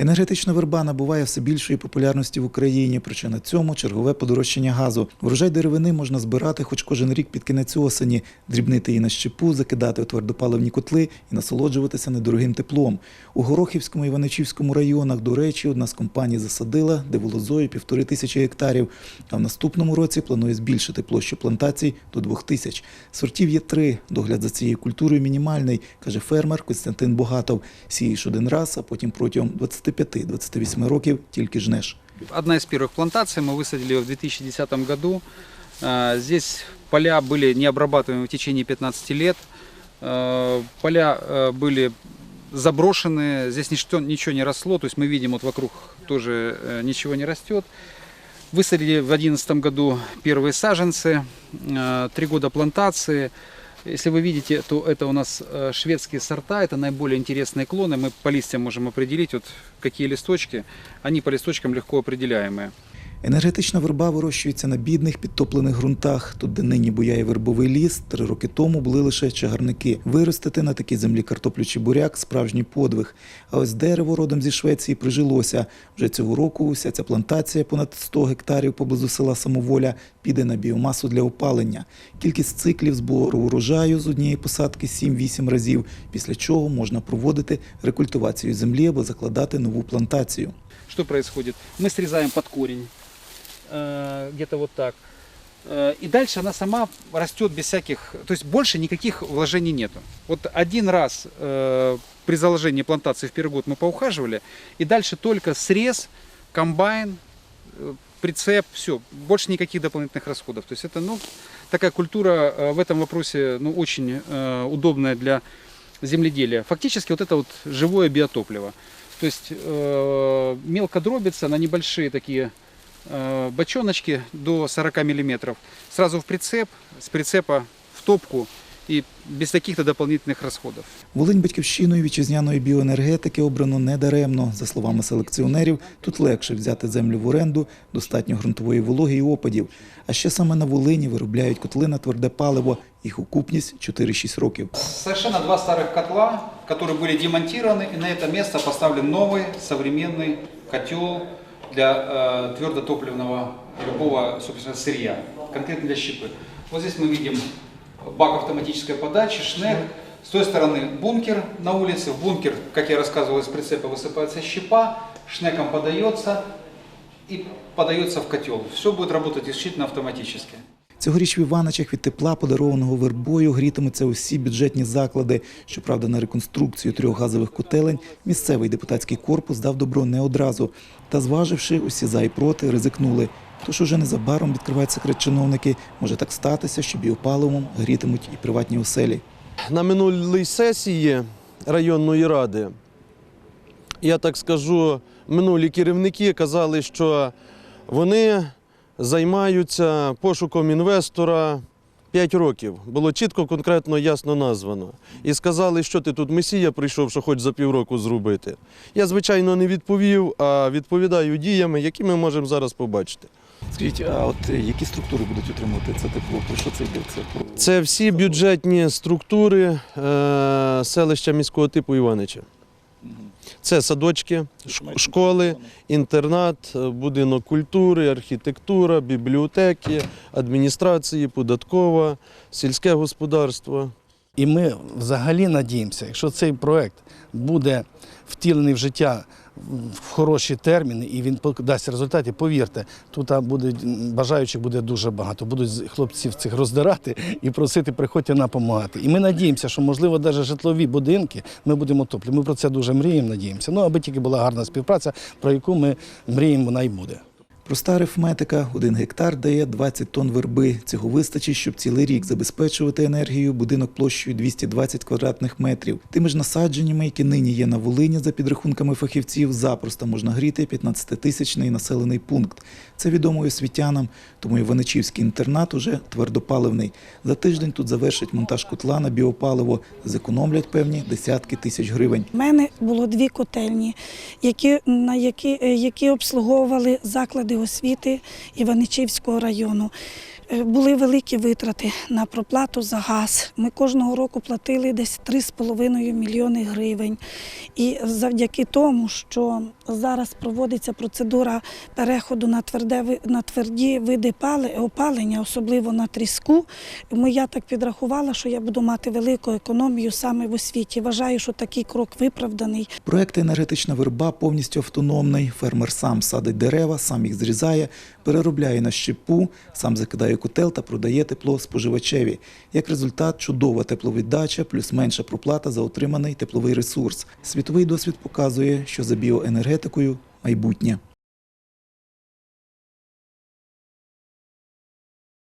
Енергетична верба набуває все більшої популярності в Україні. Причина цьому чергове подорожчання газу. Врожай деревини можна збирати хоч кожен рік під кінець осені, дрібнити її на щепу, закидати у твердопаливні котли і насолоджуватися недорогим теплом. У Горохівському і Іваничівському районах, до речі, одна з компаній засадила диволозою півтори тисячі гектарів. А в наступному році планує збільшити площу плантацій до двох тисяч. Сортів є три. Догляд за цією культурою мінімальний, каже фермер Костянтин Богатов. Сієш один раз, а потім протягом 25-28 років тільки жнеш. Одна из первых плантаций мы высадили в 2010 году. А, Здесь поля были не в течение 15 лет. А, Поля а, были заброшены, здесь ничто, ничего не росло, то есть мы видим вот вокруг тоже э, ничего не растет. Высадили в 2011 году первые саженцы, три года плантации. Если вы видите, то это у нас э, шведские сорта, это наиболее интересные клоны. Мы по листьям можем определить, вот какие листочки, они по листочкам легко определяемые. Енергетична верба вирощується на бідних підтоплених ґрунтах. Тут, де нині буяє вербовий ліс, три роки тому були лише чагарники. Виростити на такій землі картоплю чи буряк справжній подвиг. А ось дерево родом зі Швеції прижилося. Вже цього року уся ця плантація понад 100 гектарів поблизу села Самоволя піде на біомасу для опалення. Кількість циклів збору урожаю з однієї посадки 7-8 разів, після чого можна проводити рекультивацію землі або закладати нову плантацію. Происходит? Мы срезаем под корень, э, где-то вот так. Э, И дальше она сама растет без всяких, то есть больше никаких вложений нету. Вот один раз э, при заложении плантации в первый год мы поухаживали, и дальше только срез, комбайн, э, прицеп, все, больше никаких дополнительных расходов. То есть это, ну, такая культура э, в этом вопросе, ну, очень э, удобная для земледелия. Фактически вот это вот живое биотопливо. То есть э, мелко дробится на небольшие такие э, бочоночки до 40 миллиметров. Сразу в прицеп, с прицепа в топку и без каких-то дополнительных расходов. Волинь батьківщиною вітчизняної біоенергетики обрано недаремно. За словами селекціонерів, тут легше взяти землю в оренду, достатньо ґрунтової вологи і опадів. А ще саме на Волині виробляють котли на тверде паливо. Їх окупність 4-6 років. Совершенно два старых котла, которые были демонтированы, и на это место поставлен новый современный котел для э, твердотопливного любого, собственно, сырья, конкретно для щепы. Вот здесь мы видим бак автоматической подачи, шнек. С той стороны бункер на улице. В бункер, как я рассказывал, из прицепа высыпается щепа, шнеком подается и подается в котел. Все будет работать исключительно автоматически. Цьогоріч в Іваничах від тепла, подарованого вербою, грітимуться усі бюджетні заклади. Щоправда, на реконструкцію трьох газових котелень місцевий депутатський корпус дав добро не одразу. Та зваживши усі за і проти, ризикнули. Тож уже незабаром відкривають секрет чиновники. Може так статися, що біопаливом грітимуть і приватні оселі. На минулій сесії районної ради, я так скажу, минулі керівники казали, що вони займаються пошуком інвестора 5 років. Було чітко, конкретно, ясно названо. І сказали, що ти тут месія прийшов, що хоч за півроку зробити. Я, звичайно, не відповів, а відповідаю діями, які ми можемо зараз побачити. Скажіть, а от які структури будуть отримувати це тепло? Про що це йде? Це Це всі бюджетні структури е, селища міського типу Іванича. Це садочки, школи, інтернат, е, будинок культури, архітектура, бібліотеки, адміністрації, податкова, сільське господарство. І ми взагалі надіємося, якщо цей проект буде втілений в життя в хороші терміни і він дасть результати, повірте, тут буде бажаючих буде дуже багато. Будуть хлопців цих роздирати і просити, приходьте нам допомагати. І ми надіємося, що можливо навіть житлові будинки ми будемо топлі. Ми про це дуже мріємо, надіємося. Ну аби тільки була гарна співпраця, про яку ми мріємо, вона й буде. Проста арифметика – один гектар дає 20 тонн верби. Цього вистачить, щоб цілий рік забезпечувати енергією будинок площею 220 квадратних метрів. Тими ж насадженнями, які нині є на Волині, за підрахунками фахівців, запросто можна гріти 15-тисячний населений пункт. Це відомо освітянам, тому Іваничівський інтернат уже твердопаливний. За тиждень тут завершать монтаж котла на біопаливо, зекономлять певні десятки тисяч гривень. У мене було дві котельні, які, на які, е, які обслуговували заклади освіти Іваничівського району. Були великі витрати на проплату за газ. Ми кожного року платили десь 3,5 мільйони гривень. І завдяки тому, що зараз проводиться процедура переходу на, тверде, на тверді види опалення, особливо на тріску, ми, я так підрахувала, що я буду мати велику економію саме в освіті. Вважаю, що такий крок виправданий. Проект енергетична верба повністю автономний. Фермер сам садить дерева, сам їх зрізає, переробляє на щепу, сам закидає котел та продає тепло споживачеві. Як результат, чудова тепловіддача плюс менша проплата за отриманий тепловий ресурс. Світовий досвід показує, що за біоенергетикою майбутнє.